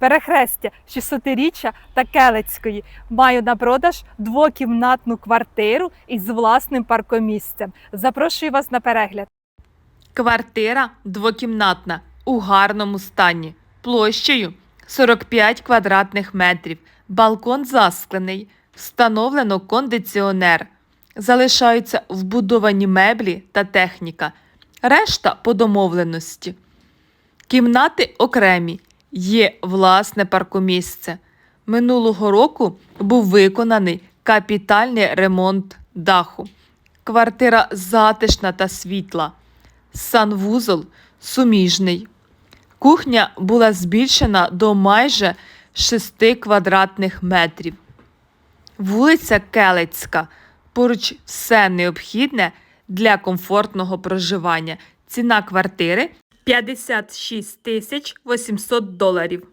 перехрестя 600-річчя та Келецької. Маю на продаж двокімнатну квартиру із власним паркомісцем. Запрошую вас на перегляд. Квартира двокімнатна у гарному стані, площею 45 квадратних метрів, балкон засклений, встановлено кондиціонер. Залишаються вбудовані меблі та техніка. Решта по домовленості. Кімнати окремі, є власне паркомісце. Минулого року був виконаний капітальний ремонт даху. Квартира затишна та світла. Санвузол суміжний. Кухня була збільшена до майже 6 квадратних метрів. Вулиця Келецька. Поруч все необхідне для комфортного проживання. Ціна квартири 56 тисяч 800 доларів.